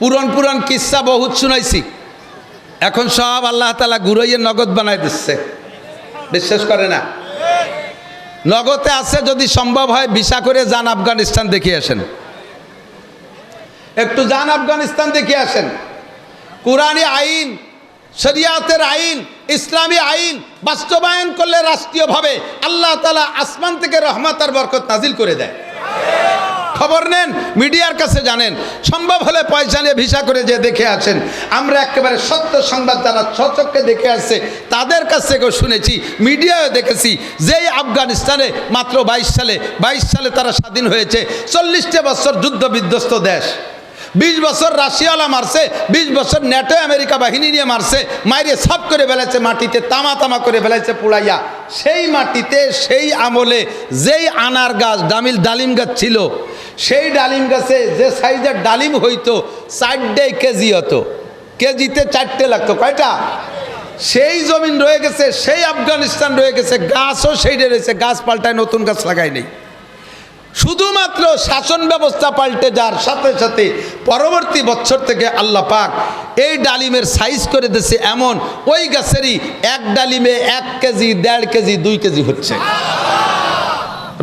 পুরন পুরন কিস্সা বহুত শুনাইছি। এখন সব আল্লাহ তালা গুরইয়ে নগদ বানাই দিচ্ছে। বিশ্বাস করে না? নগদে আছে যদি সম্ভব হয়, ভিসা করে যান আফগানিস্তান দেখে আসেন। একটু যান আফগানিস্তান দেখে আসেন। কোরআনী আইন, শরিয়াতের আইন, ইসলামী আইন বাস্তবায়ন করলে রাষ্ট্রীয়ভাবে আল্লাহ তালা আসমান থেকে রহমত আর বরকত নাজিল করে দেয়। খবর নেন, মিডিয়ার কাছে জানেন। সম্ভব হলে পয়সা নিয়ে ভিসা করে যে দেখে আছেন আমরা একেবারে সত্য সংবাদ যারা সচককে দেখে আসছে, তাদের কাছ থেকেও শুনেছি মিডিয়ায় দেখেছি, যেই আফগানিস্তানে মাত্র বাইশ সালে বাইশ সালে তারা স্বাধীন হয়েছে, চল্লিশটা বছর যুদ্ধ বিধ্বস্ত দেশ। বিশ বছর রাশিয়াওয়ালা মারছে, বিশ বছর ন্যাটো আমেরিকা বাহিনী নিয়ে মারছে, মাইরে সাফ করে ফেলেছে মাটিতে, তামা তামা করে ফেলেছে পুড়াইয়া। সেই মাটিতে, সেই আমলে, যেই আনার গাছ ডামিল ডালিম গাছ ছিল সেই ডালিম গাছে যে সাইজের ডালিম হইতো, চারটে কেজি হতো। কেজিতে চারটে লাগতো। কয়টা? সেই জমিন রয়ে গেছে, সেই আফগানিস্তান রয়ে গেছে, গাছও সেই রয়েছে গাছ পাল্টায় নতুন গাছ লাগাই নেই। শুধুমাত্র শাসন ব্যবস্থা পাল্টে যার সাথে সাথে পরবর্তী বছর থেকে আল্লাহ পাক এই ডালিমের সাইজ করে দিয়েছে এমন, ওই গাছেরই এক ডালিমে এক কেজি, দেড় কেজি, দুই কেজি হচ্ছে।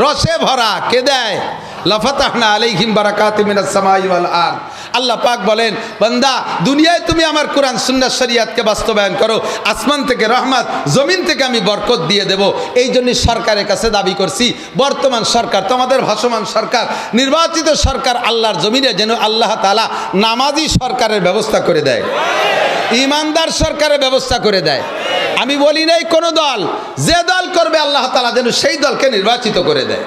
রসে ভরা, কে দেয়? লাফাতাহনা আলাইহিম বারাকাতি মিনাস সামাই ওয়াল আরদ। আল্লাহ পাক বলেন, বান্দা, দুনিয়ায় তুমি আমার কোরআন সুন্নাহ শরিয়াতকে বাস্তবায়ন করো, আসমান থেকে রহমত, জমিন থেকে আমি বরকত দিয়ে দেব। এই জন্য সরকারের কাছে দাবি করছি, বর্তমান সরকার, তোমাদের ভাসমান সরকার, নির্বাচিত সরকার আল্লাহর জমিনে যেন আল্লাহ তাআলা নামাজি সরকারের ব্যবস্থা করে দেয়। ইমানদার সরকারের ব্যবস্থা করে দেয়। আমি বলি নাই কোনো দল, যে দল করবে আল্লাহ তালা যেন সেই দলকে নির্বাচিত করে দেয়।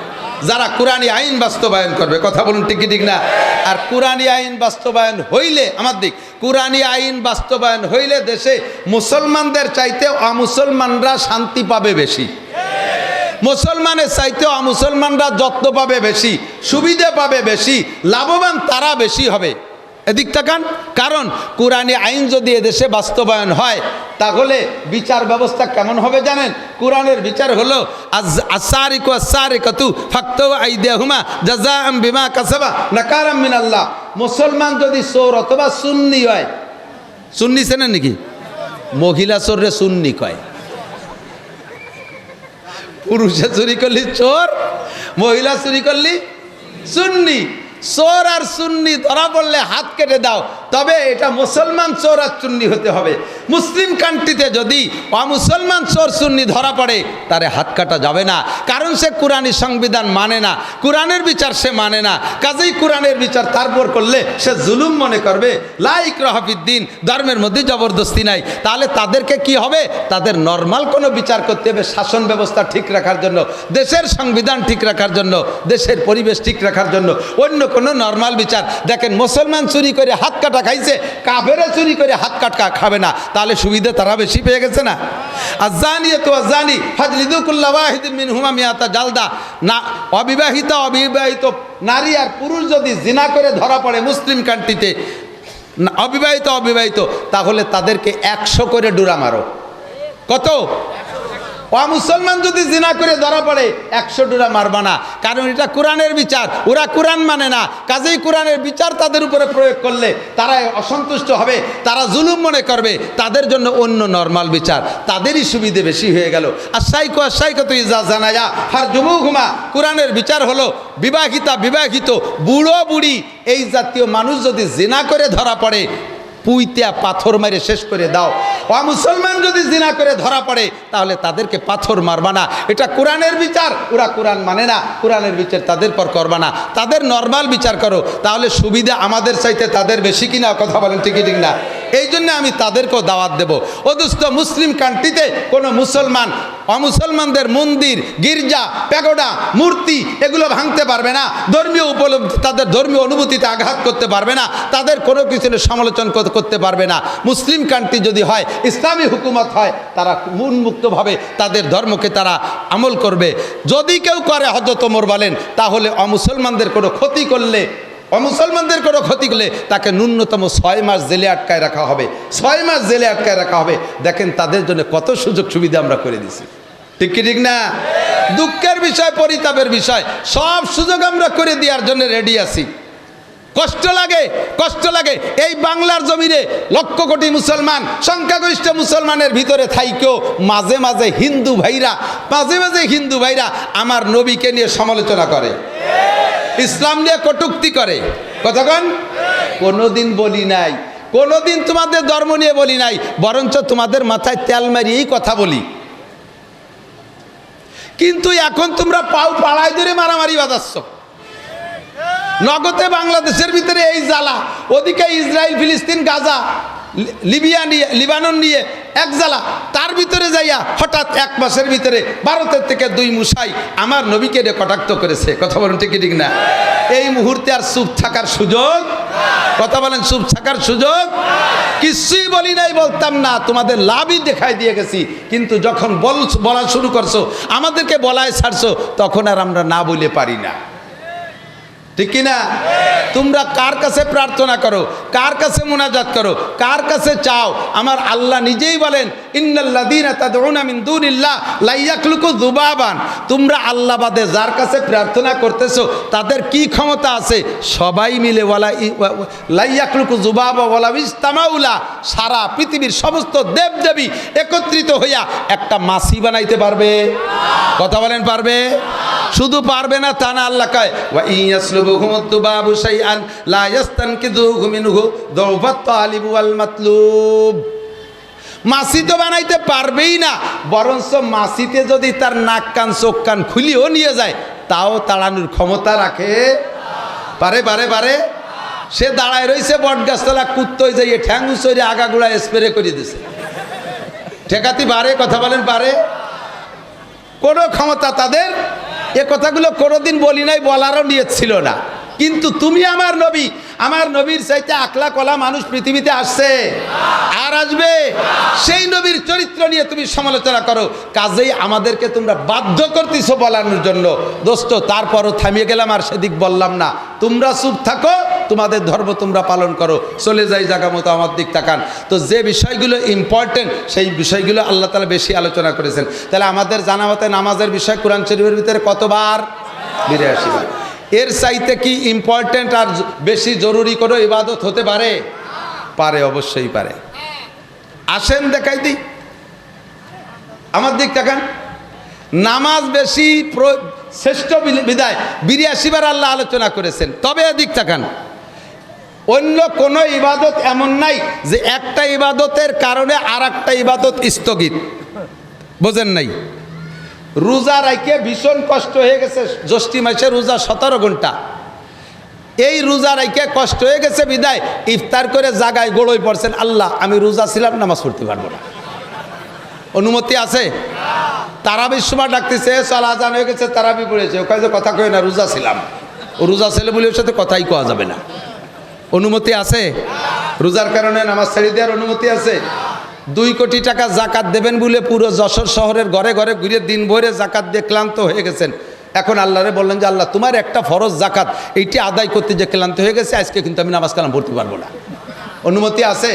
যারা কোরআনী আইন বাস্তবায়ন করবে, কথা বলুন ঠিক ঠিক না? আর কোরআনী আইন বাস্তবায়ন হইলে, আমার দিক কোরআনী আইন বাস্তবায়ন হইলে দেশে মুসলমানদের চাইতে অমুসলমানরা শান্তি পাবে বেশি। মুসলমানের চাইতে অমুসলমানরা যত্ন পাবে বেশি, সুবিধে পাবে বেশি, লাভবান তারা বেশি হবে। এদিক তাকান। কারণ কোরআনী আইন যদি এদেশে বাস্তবায়ন হয়, তাহলে বিচার ব্যবস্থা কেমন হবে জানেন? কোরআনের বিচার হলো আসারিকু বিমা মিনাল্লাহ। মুসলমান যদি চোর অথবা সুন্নি হয়, সুন্নি চেনেন নাকি? মহিলা চোররে সুন্নি কয়। পুরুষে চুরি করলি চোর, মহিলা চুরি করলি সুন্নি। চোর আর চুন্নি ধরা পড়লে হাত কেটে দাও। তবে এটা মুসলমান চোর আর চুন্নি হতে হবে। মুসলিম কান্ট্রিতে যদি অমুসলমান চোর সুন্নি ধরা পড়ে, তারে হাত কাটা যাবে না। কারণ সে কোরআনী সংবিধান মানে না, কোরআনের বিচার সে মানে না। কাজেই কোরআনের বিচার তারপর করলে সে জুলুম মনে করবে। লাইক রহাফিদ্দিন ধর্মের মধ্যে জবরদস্তি নাই। তাহলে তাদেরকে কি হবে? তাদের নর্মাল কোনো বিচার করতে হবে শাসন ব্যবস্থা ঠিক রাখার জন্য, দেশের সংবিধান ঠিক রাখার জন্য, দেশের পরিবেশ ঠিক রাখার জন্য। অন্য কোনো নর্মাল বিচার। দেখেন, মুসলমান চুরি করে হাত কাটা খাইছে কাফেরে চুরি করে হাত কাটকা খাবে না। তাহলে সুবিধা তারা বেশি পেয়ে গেছে না। আর জানি তো জানি ফাজলিদুকুল্লাহ ওয়াহিদিন মিন হুমা মিয়াতা জালদা। না, অবিবাহিত অবিবাহিত নারী আর পুরুষ যদি জিনা করে ধরা পড়ে মুসলিম কান্ট্রিতে অবিবাহিত অবিবাহিত, তাহলে তাদেরকে একশো করে ডুরা মারো। কত? মুসলমান যদি জিনা করে ধরা পড়ে, একশো ডুরা মারবা না। কারণ এটা কোরআনের বিচার। ওরা কোরআন মানে না। কাজেই কোরআনের বিচার তাদের উপরে প্রয়োগ করলে তারা অসন্তুষ্ট হবে, তারা জুলুম মনে করবে। তাদের জন্য অন্য নর্মাল বিচার। তাদেরই সুবিধে বেশি হয়ে গেল। আর সাইকো আর সাইকো তুই যা জানায়া হার জুমু ঘুমা কোরআনের বিচার হলো বিবাহিতা বিবাহিত, বুড়ো বুড়ি, এই জাতীয় মানুষ যদি জিনা করে ধরা পড়ে পুইতে পাথর মেরে শেষ করে দাও। ও মুসলমান যদি জিনা করে ধরা পড়ে, তাহলে তাদেরকে পাথর মারবা না। এটা কোরআনের বিচার। ওরা কোরআন মানে না। কোরআনের বিচার তাদের পর করবা না। তাদের নর্মাল বিচার করো। তাহলে সুবিধা আমাদের চাইতে তাদের বেশি কিনা? কথা বলেন ঠিকই, ঠিক না? এই জন্য আমি তাদেরকেও দাওয়াত দেব। অদুস্থ মুসলিম কান্ট্রিতে কোনো মুসলমান, অমুসলমানদের মন্দির, গির্জা, প্যাগোডা, মূর্তি এগুলো ভাঙতে পারবে না। ধর্মীয় উপলব্ধি, তাদের ধর্মীয় অনুভূতিতে আঘাত করতে পারবে না। তাদের কোনো কিছু সমালোচনা করতে পারবে না। মুসলিম কান্ট্রি যদি হয়, ইসলামী হুকুমত হয়, তারা উন্মুক্তভাবে তাদের ধর্মকে তারা আমল করবে। যদি কেউ করে হজরত ওমর বলেন, তাহলে অমুসলমানদের কোনো ক্ষতি করলে অমুসলমানদের কোনো ক্ষতি করলে তাকে ন্যূনতম ছয় মাস জেলে আটকায় রাখা হবে। ছয় মাস জেলে আটকায় রাখা হবে। দেখেন তাদের জন্য কত সুযোগ সুবিধা আমরা করে দিছি। ঠিক কি ঠিক না? দুঃখের বিষয়, পরিতাপের বিষয়, সব সুযোগ আমরা করে দেওয়ার জন্য রেডি আছি। কষ্ট লাগে কষ্ট লাগে। এই বাংলার জমিনে লক্ষ কোটি মুসলমান, সংখ্যাগরিষ্ঠ মুসলমানের ভিতরে থাইকেও মাঝে মাঝে হিন্দু ভাইরা, মাঝে মাঝে হিন্দু ভাইরা আমার নবীকে নিয়ে সমালোচনা করে। ইসলাম নিয়ে কটুক্তি করে। কতক্ষণ কোনোদিন বলি নাই। কোনোদিন তোমাদের ধর্ম নিয়ে বলি নাই, বরঞ্চ তোমাদের মাথায় তেল মারিয়েই কথা বলি। কিন্তু এখন তোমরা পাও পাড়ায় ধরে মারামারি বাজাচ্ছ। নগদে বাংলাদেশের ভিতরে এই জ্বালা, ওদিকে ইসরায়েল, ফিলিস্তিন, গাজা লিবিয়া নিয়ে, লিবানন নিয়ে এক জ্বালা। তার ভিতরে যাইয়া হঠাৎ এক মাসের ভিতরে ভারতের থেকে দুই মুসাই আমার নবীকে রে কটাক্ত করেছে। কথা বলেন ঠিক ঠিক না? এই মুহূর্তে আর চুপ থাকার সুযোগ? কথা বলেন, চুপ থাকার সুযোগ? কিছুই বলি নাই, বলতাম না, তোমাদের লাভই দেখাই দিয়ে গেছি। কিন্তু যখন বল বলা শুরু করছ, আমাদেরকে বলায় ছাড়ছো, তখন আর আমরা না বলে পারি না। ঠিক কিনা? তোমরা কার কাছে প্রার্থনা করো? কার কাছে মোনাজাত করো? কার কাছে চাও? আমার আল্লাহ নিজেই বলেন যুবাবান। তোমরা আল্লাহ বাদে যার কাছে প্রার্থনা করতেছো, তাদের কি ক্ষমতা আছে? সবাই মিলে ওয়ালা ই- ওয়া- ওয়া- লা ইয়াখলুকু যুবাবা ওয়ালা ইস্তামাউলা সারা পৃথিবীর সমস্ত দেবদেবী একত্রিত হইয়া একটা মাসি বানাইতে পারবে? কথা বলেন পারবে? শুধু পারবে না তা না আল্লাহ কয়, ওয়া ইয়াসলুবুহুম আদ-দুবাবু শাইআন, লা ইয়াস্তানকিযুহু মিনহু দুফাত তালিবু ওয়াল মাতলুব। মাসি তো বানাইতে পারবেই না, বরঞ্চ মাসিতে যদি তার নাক, কান, চোখ, কান খুলিও নিয়ে যায়, তাও তাড়ানোর ক্ষমতা রাখে। পারে পারে পারে। সে দাঁড়ায় রইছে বট গাছতলা কুত্তই যাইয়ে ঠ্যাং উচরে আগাগুড়া স্প্রে করে দিছে। ঠেকাতি পারে, কথা বলেন পারে। কোনো ক্ষমতা তাদের এ কথাগুলো কোনোদিন বলি নাই, বলারও নিয়েছিল না। কিন্তু তুমি আমার নবী, আমার নবীর চাইতে আকলা কলা মানুষ পৃথিবীতে আসছে। আর আসবে? সেই নবীর চরিত্র নিয়ে তুমি সমালোচনা করো। কাজেই আমাদেরকে তোমরা বাধ্য করতেছো বলানোর জন্য। দোস্ত, তারপরও থামিয়ে গেলাম আর সেদিক বললাম না। তোমরা চুপ থাকো তোমাদের ধর্ম তোমরা পালন করো। চলে যাই জায়গা মতো আমার দিক তাকান। তো যে বিষয়গুলো ইম্পর্টেন্ট সেই বিষয়গুলো আল্লাহ তালা বেশি আলোচনা করেছেন। তাহলে আমাদের জানা মতে নামাজের বিষয় কোরআন শরীফের ভিতরে কতবার? বিরাশি বার। এর চাইতে কি ইম্পর্টেন্ট আর বেশি জরুরি কোনো ইবাদত হতে পারে? পারে, অবশ্যই পারে। আসেন দেখাই দিই। আমার দিক তাকান। নামাজ বেশি শ্রেষ্ঠ বিদায় বিরিয়াশিবার আল্লাহ আলোচনা করেছেন। তবে এদিক তাকান। অন্য কোনো ইবাদত এমন নাই যে একটা ইবাদতের কারণে আর একটা ইবাদত স্থগিত। বোঝেন নাই? রোজা রাইকে ভীষণ কষ্ট হয়ে গেছে জ্যৈষ্ঠী মাসে রোজা সতেরো ঘণ্টা। এই রোজা রাইকে কষ্ট হয়ে গেছে বিদায়, ইফতার করে জাগায় গোড়ই পড়ছেন, আল্লাহ, আমি রোজা ছিলাম, নামাজ পড়তে পারব না। অনুমতি আছে? তারাবির সময় ডাকতেছে চল আজান হয়ে গেছে, তারাবি পড়েছে। ওখানে কথা কয় না, রোজা ছিলাম। রোজা ছেলে বলে ওর সাথে কথাই কোয়া যাবে না। অনুমতি আছে? রোজার কারণে নামাজ ছেড়ে দেওয়ার অনুমতি আছে? দুই কোটি টাকা জাকাত দেবেন বলে পুরো যশোর শহরের ঘরে ঘরে ঘুরে দিন ভরে জাকাত দিয়ে ক্লান্ত হয়ে গেছেন। এখন আল্লাহরে বললেন যে, আল্লাহ, তোমার একটা ফরজ জাকাত, এইটি আদায় করতে যে ক্লান্ত হয়ে গেছে, আজকে কিন্তু আমি নামাজ কালাম পড়তে পারব না। অনুমতি আছে?